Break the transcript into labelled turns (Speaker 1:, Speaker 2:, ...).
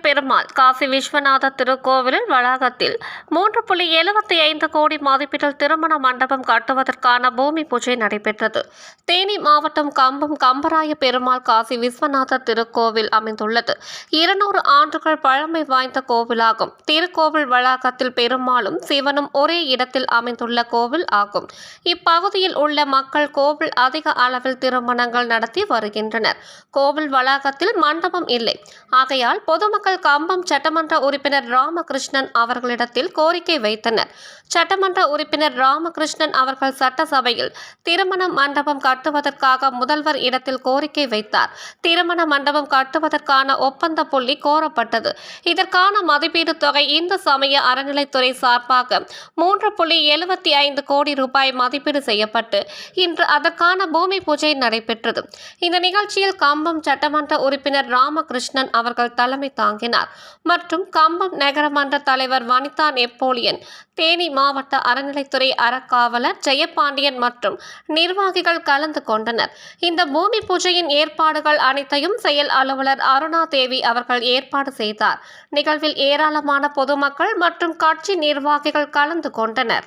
Speaker 1: பெருமாள் காசி விஸ்வநாத திருக்கோவிலில் வளாகத்தில் மூன்று புள்ளி எழுபத்தி ஐந்து கோடி மதிப்பீட்டில் திருமண மண்டபம் கட்டுவதற்கான பூமி பூஜை நடைபெற்றது. தேனி மாவட்டம் கம்பம் கம்பராய பெருமாள் காசி விஸ்வநாத திருக்கோவில் அமைந்துள்ளது. இருநூறு ஆண்டுகள் பழமை வாய்ந்த கோவிலாகும். திருக்கோவில் வளாகத்தில் பெருமாளும் சிவனும் ஒரே இடத்தில் அமைந்துள்ள கோவில் ஆகும். இப்பகுதியில் உள்ள மக்கள் கோவில் அதிக அளவில் திருமணங்கள் நடத்தி வருகின்றனர். கோவில் வளாகத்தில் மண்டபம் இல்லை. ஆகையால் பொதுமக்கள் கம்பம் சட்டமன்ற உறுப்பினர் ராமகிருஷ்ணன் அவர்களிடத்தில் கோரிக்கை வைத்தனர். சட்டமன்ற உறுப்பினர் ராமகிருஷ்ணன் அவர்கள் சட்டசபையில் திருமண மண்டபம் கட்டுவதற்காக முதல்வர் இடத்தில் கோரிக்கை வைத்தார். திருமண மண்டபம் கட்டுவதற்கான ஒப்பந்த புள்ளி கோரப்பட்டது. இதற்கான மதிப்பீடு தொகை இந்து சமய அறநிலைத்துறை சார்பாக மூன்று புள்ளி எழுபத்தி ஐந்து கோடி ரூபாய் மதிப்பீடு செய்யப்பட்டு இன்று அதற்கான பூமி பூஜை நடைபெற்றது. இந்த நிகழ்ச்சியில் கம்பம் சட்டமன்ற உறுப்பினர் ராமகிருஷ்ணன் அவர்கள் தலைமை தாங்கினார். மற்றும் கம்பம் நகரமன்ற தலைவர் வனிதா நெப்போலியன் தேனி மாவட்ட அறநிலைத்துறை அறக்காவலர் ஜெயபாண்டியன் மற்றும் நிர்வாகிகள் கலந்து கொண்டனர். இந்த பூமி பூஜையின் ஏற்பாடுகள் அனைத்தையும் செயல் அலுவலர் அருணா தேவி அவர்கள் ஏற்பாடு செய்தார். நிகழ்வில் ஏராளமான பொதுமக்கள் மற்றும் கட்சி நிர்வாகிகள் கலந்து கொண்டனர்.